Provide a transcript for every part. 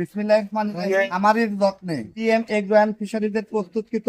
বিসমিল্লাহির আমারই যত্নে টিএম এগ্রো অ্যান্ড ফিশারিজের প্রস্তুতকৃত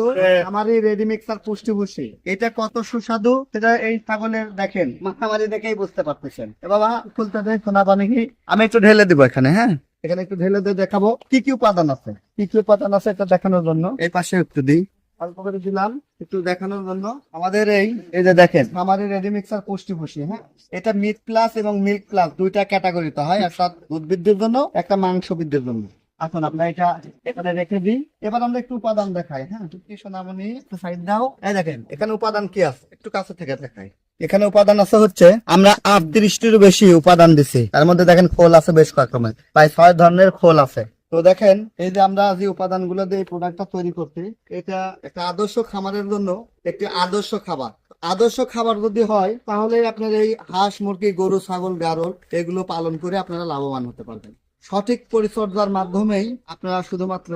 আমারই রেডি মিক্সার পুষ্টি ভুষি এটা কত সুস্বাদু সেটা এই ছাগলের দেখেন মাথামারি দেখেই বুঝতে পারতেছেন। এ বাবা খুলতে দেয় সোনা পানি কি? আমি একটু ঢেলে দিব এখানে হ্যাঁ? এখানে একটু ঢেলে দিয়ে দেখাবো। কি কি উপাদান আছে? কি কি উপাদান আছে এটা দেখানোর জন্য? এই পাশে একটু দিই। অল্প করে দিলাম, একটু দেখানোর জন্য। আমাদের এই এই যে দেখেন আমাদের রেডি মিক্সার পুষ্টি ভুষি হ্যাঁ? এটা মিট প্লাস এবং মিল্ক প্লাস দুইটা ক্যাটাগরিতে হয়, একটা দুধ বৃদ্ধির জন্য, একটা মাংস বৃদ্ধির জন্য। এখন আমরা এটা এখানে রেখে দিই। এবার আমরা একটু উপাদান দেখাই হ্যাঁ? কি সোনামণি, একটু সাইড দাও। এই দেখেন, এখানে উপাদান কি আছে? একটু কাছে থেকে দেখাই। এখানে উপাদান আছে হচ্ছে, আমরা আটত্রিশটির বেশি উপাদান দিছি। তার মধ্যে দেখেন খোল আছে বেশ কয়েক রকমের। প্রায় ছয় ধরনের খোল আছে। তো দেখেন, এই যে আমরা যে উপাদানগুলো দিয়ে প্রোডাক্টটা তৈরি করছি, এটা একটা আদর্শ খামারের জন্য একটি আদর্শ খাবার। আদর্শ খাবার যদি হয়, তাহলে আপনার এই হাঁস, মুরগি, গরু, ছাগল, গারল, এগুলো পালন করে আপনারা লাভবান হতে পারবেন। সঠিক পরিচর্যার মাধ্যমেই আপনারা শুধুমাত্র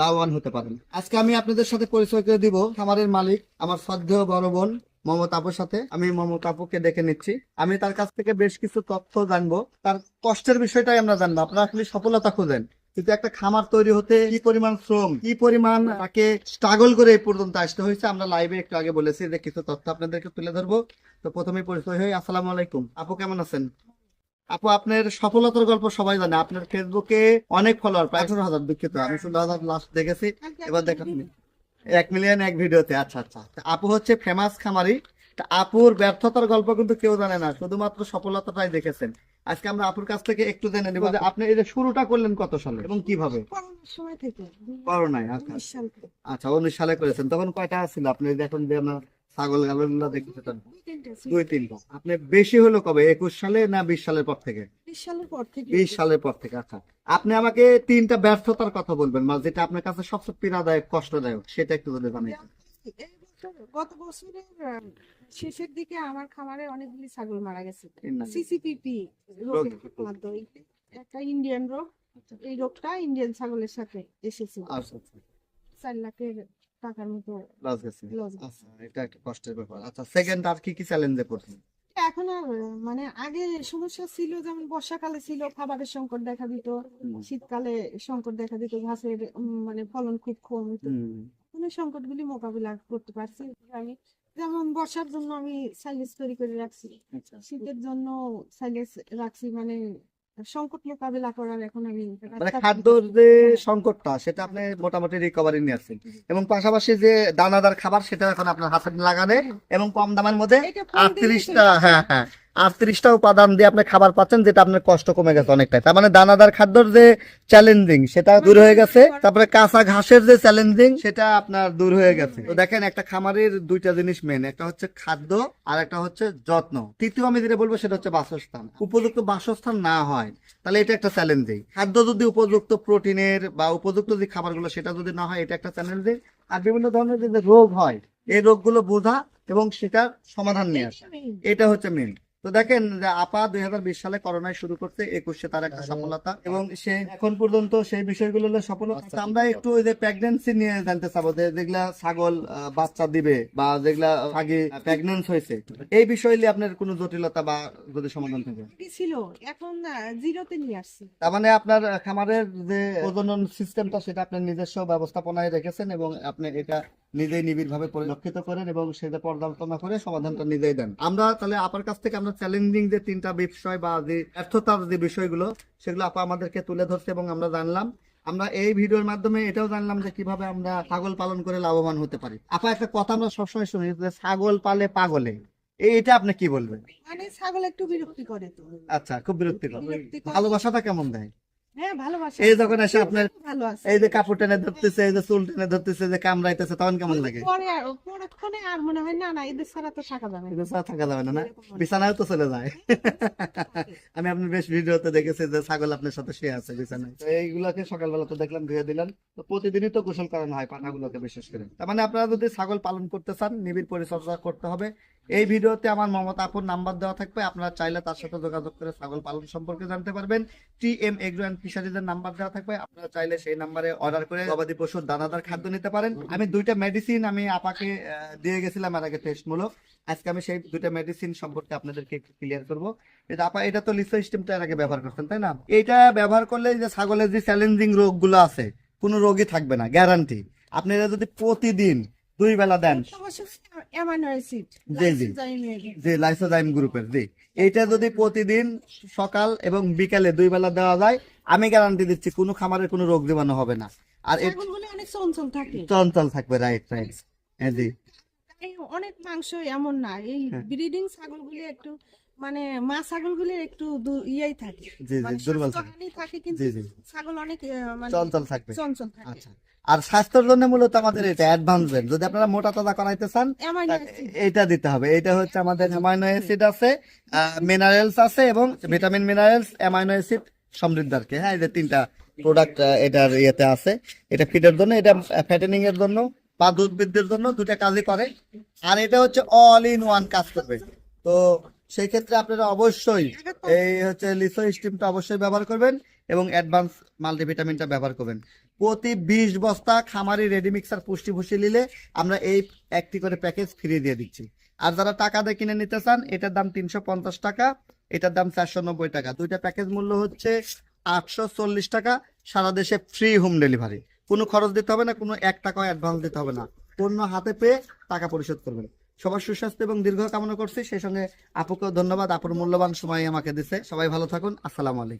লাভবান হতে পারেন আজকে আমি আপনাদের সাথে পরিচয় করে দিব খামারের মালিক, আমার শ্রদ্ধেয় বড় বোন মমতা আপুর সাথে। আমি মমতা আপুকে ডেকে নিচ্ছি। আমি তার কাছ থেকে বেশ কিছু তথ্য জানব। তার কষ্টের বিষয়টাই আমরা জানব। আপনারা খালি সফলতা খুঁজেন। কিন্তু একটা খামার তৈরি হতে কি পরিমাণ শ্রম, কি পরিমাণ তাকে স্ট্রাগল করে এই পর্যন্ত আসতে হয়েছে, আমরা লাইভে একটু আগে বলেছি যে কিছু তথ্য আপনাদেরকে তুলে ধরবো। তো প্রথমে পরিচয় হই, আসসালামু আলাইকুম। আপু কেমন আছেন? আপু, আপনার সফলতার গল্প সবাই জানে, আপনার ফেসবুকে অনেক ফলোয়ার প্রায় আঠারো হাজার দুঃখিত, আমি ষোলো হাজার লাস্ট দেখেছি, এবার দেখেন এক মিলিয়ন এক ভিডিওতে আচ্ছা আচ্ছা আপু হচ্ছে ফেমাস খামারি আপুর ব্যর্থতার গল্প কিন্তু কেউ জানে না, শুধুমাত্র সফলতাটাই দেখেছেন। আজকে আমরা আপুর কাছ থেকে একটু জেনে নিব যে আপনি এই যে শুরুটা করলেন কত সালে এবং কীভাবে? সময় থেকে। করোনায় আচ্ছা। আচ্ছা উনিশ সালে করেছেন। তখন কয়টা ছিল? আপনি দেখুন যে আমরা ছাগল দুই তিনটা আপনি বেশি হলো কবে? একুশ সালে না বিশ সালের পর থেকে? বিশ সালের পর থেকে। বিশ সালের পর থেকে আচ্ছা। আপনি আমাকে তিনটা ব্যর্থতার কথা বলবেন মানে যেটা আপনার কাছে সবচেয়ে পীড়াদায়ক কষ্টদায়ক সেটা একটু যদি জানাই গত বছরের শেষের দিকে আমার খামারে অনেকগুলি ছাগল মারা গেছে। সিসিপিপি রোগের একটা ইন্ডিয়ান রোগ। এই রোগটা ইন্ডিয়ান ছাগলের সাথে এসেছে। আচ্ছা আচ্ছা। চার লাখের টাকার মতো লস গেছে। আচ্ছা এটা একটা কষ্টের ব্যাপার। আচ্ছা সেকেন্ড আর কি কি চ্যালেঞ্জে এখন আর মানে আগে সমস্যা ছিল যেমন বর্ষাকালে ছিল খাবারের সংকট দেখা দিত শীতকালে সংকট দেখা দিত ঘাসের মানে ফলন খুব কম হতো মানে সংকটগুলি মোকাবিলা করতে পারছি। আমি যেমন বর্ষার জন্য আমি সাইলেস তৈরি করে রাখছি। আচ্ছা। শীতের জন্য সাইলেস রাখছি মানে সংকট মোকাবিলা করার এখন আমি মানে খাদ্যর যে সংকটটা সেটা আপনি মোটামুটি রিকভারি নিয়ে আসছেন। এবং পাশাপাশি যে দানাদার খাবার সেটা এখন আপনার হাতে লাগানে এবং কম দামের মধ্যে আটত্রিশটা হ্যাঁ হ্যাঁ। আটত্রিশটা উপাদান দিয়ে আপনি খাবার পাচ্ছেন যেটা আপনার কষ্ট কমে গেছে অনেকটাই। তার মানে দানাদার খাদ্যর যে চ্যালেঞ্জিং সেটা দূর হয়ে গেছে। তারপরে কাঁচা ঘাসের যে চ্যালেঞ্জিং সেটা আপনার দূর হয়ে গেছে। তো দেখেন একটা খামারের দুইটা জিনিস মেন একটা হচ্ছে খাদ্য আর একটা হচ্ছে যত্ন। তৃতীয় আমি যেটা বলব সেটা হচ্ছে বাসস্থান। উপযুক্ত বাসস্থান না হয় তাহলে এটা একটা চ্যালেঞ্জিং খাদ্য যদি উপযুক্ত প্রোটিনের বা উপযুক্ত যে খাবারগুলো সেটা যদি না হয় এটা একটা চ্যালেঞ্জিং আর বিভিন্ন ধরনের যে রোগ হয় এই রোগগুলো বোঝা এবং সেটার সমাধান নিয়ে আসা। এটা হচ্ছে মেন তো দেখেন আপা দুই সালে করোনায় শুরু করতে একুশে তার একটা সফলতা এবং সে এখন পর্যন্ত সেই বিষয়গুলো হলো সফলতা। আচ্ছা, আমরা একটু ওই যে প্রেগনেন্সি নিয়ে জানতে চাবো যে যেগুলা ছাগল বাচ্চা দিবে বা যেগুলা আগে প্রেগনেন্স হয়েছে এই বিষয় নিয়ে আপনার কোনো জটিলতা বা যদি সমাধান থাকে? ছিল এখন জিরোতে নিয়ে আসছি। তার মানে আপনার খামারের যে প্রজনন সিস্টেমটা সেটা আপনার নিজস্ব ব্যবস্থাপনায় রেখেছেন এবং আপনি এটা নিজেই নিবিড় ভাবে পরিলক্ষিত করেন এবং সেটা পর্যালোচনা করে সমাধানটা নিজেই দেন। আমরা তাহলে আপার কাছ থেকে আমরা চ্যালেঞ্জিং যে তিনটা বিষয় বা যে ব্যর্থতার যে বিষয়গুলো সেগুলো আপা আমাদেরকে তুলে ধরছে এবং আমরা জানলাম। আমরা এই ভিডিওর মাধ্যমে এটাও জানলাম যে কীভাবে আমরা ছাগল পালন করে লাভবান হতে পারি। আপা একটা কথা আমরা সবসময় শুনি যে ছাগল পালে পাগলে। এই- এটা আপনি কি বলবেন? মানে ছাগল একটু বিরক্তি করে তো। আচ্ছা খুব বিরক্তিকর। ভালোবাসাটা কেমন দেয়? এই যখন এসে আপনার এই যে কাপড় টেনে ধরতেছে এই যে চুল টেনে ধরতেছে যে কামড়াইতেছে তখন কেমন লাগে? আর মনে হয় না না এদের ছাড়া তো থাকা যাবে না। ছাড়া থাকা যাবে না না? বিছানায় তো চলে যায়। আমি আপনার বেশ ভিডিওতে দেখেছি যে ছাগল আপনার সাথে শুয়ে আছে বিছানায়। তো এইগুলাকে সকালবেলা তো দেখলাম ধুয়ে দিলাম। তো প্রতিদিনই তো গোসল করানো হয় পাঠাগুলোকে বিশেষ করে। তার মানে আপনারা যদি ছাগল পালন করতে চান নিবিড় পরিচর্যা করতে হবে। এই ভিডিওতে আমার মমতা আপুর নাম্বার দেওয়া থাকবে। আপনারা চাইলে তার সাথে যোগাযোগ করে ছাগল পালন সম্পর্কে জানতে পারবেন। টি এম এগ্রো অ্যান্ড ফিশারিজের নাম্বার দেওয়া থাকবে। আপনারা চাইলে সেই নাম্বারে অর্ডার করে গবাদি পশুর দানাদার খাদ্য নিতে পারেন। আমি দুইটা মেডিসিন আমি আপাকে দিয়ে গেছিলাম এর আগে টেস্টমূলক আজকে আমি সেই দুইটা মেডিসিন সম্পর্কে আপনাদেরকে একটু ক্লিয়ার করব। এটা আপা, এটা তো লিসো সিস্টেমটা এর আগে ব্যবহার করছেন, তাই না? এটা ব্যবহার করলে যে ছাগলের যে চ্যালেঞ্জিং রোগগুলো আছে, কোনো রোগই থাকবে না গ্যারান্টি আপনি এটা যদি প্রতিদিন দুই বেলা দেন। অ্যামাইনো জি, জি। যে লাইসোজাইম গ্রুপের। জি এটা যদি প্রতিদিন সকাল এবং বিকালে দুই বেলা দেওয়া যায় আমি গ্যারান্টি দিচ্ছি কোনো খামারের কোনো রোগ জীবাণু হবে না। আর চঞ্চল থাকে। চঞ্চল থাকবে রাইট রাইট হ্যাঁ জি। অনেক মাংস এমন না এই হ্যাঁ। ব্রিডিং ছাগলগুলি একটু মানে মা ছাগলগুলি একটু ইয়েই থাকে। জি জি মানে দুর্বল থাকে। কিন্তু ছাগল অনেক মানে চঞ্চল থাকবে। চঞ্চল থাকে। আচ্ছা। আর স্বাস্থ্যের জন্য মূলত আমাদের এটা অ্যাডভান্সমেন্ট যদি আপনারা মোটা তাজা করাইতে চান এটা দিতে হবে। এটা হচ্ছে আমাদের অ্যামাইনো অ্যাসিড আছে মিনারেলস আছে এবং ভিটামিন মিনারেলস অ্যামাইনো অ্যাসিড সমৃদ্ধ আর কি হ্যাঁ এই যে তিনটা প্রোডাক্ট এটার ইয়েতে আছে। এটা ফিডের জন্য এটা ফ্যাটেনিং এর জন্য বা দুধ বৃদ্ধির জন্য দুটা কাজই করে। আর এটা হচ্ছে অল ইন ওয়ান কাজ করবে তো সেই ক্ষেত্রে আপনারা অবশ্যই এই হচ্ছে লিসো স্টিমটা অবশ্যই ব্যবহার করবেন এবং অ্যাডভান্স মাল্টিভিটামিনটা ব্যবহার করবেন। প্রতি বিশ বস্তা খামারি রেডি মিক্সার পুষ্টি ভুষি নিলে আমরা এই একটি করে প্যাকেজ ফ্রি দিয়ে দিচ্ছি। আর যারা টাকা দিয়ে কিনে নিতে চান এটার দাম তিনশো পঞ্চাশ টাকা এটার দাম চারশো নব্বই টাকা। দুইটা প্যাকেজ মূল্য হচ্ছে আটশো চল্লিশ টাকা সারা দেশে ফ্রি হোম ডেলিভারি কোনো খরচ দিতে হবে না কোনো এক টাকাও অ্যাডভান্স দিতে হবে না। পণ্য হাতে পেয়ে টাকা পরিশোধ করবেন। সবার সুস্বাস্থ্য এবং দীর্ঘ কামনা করছি। সেই সঙ্গে আপুকেও ধন্যবাদ। আপুর মূল্যবান সময় আমাকে দিছে। সবাই ভালো থাকুন। আসসালামু আলাইকুম।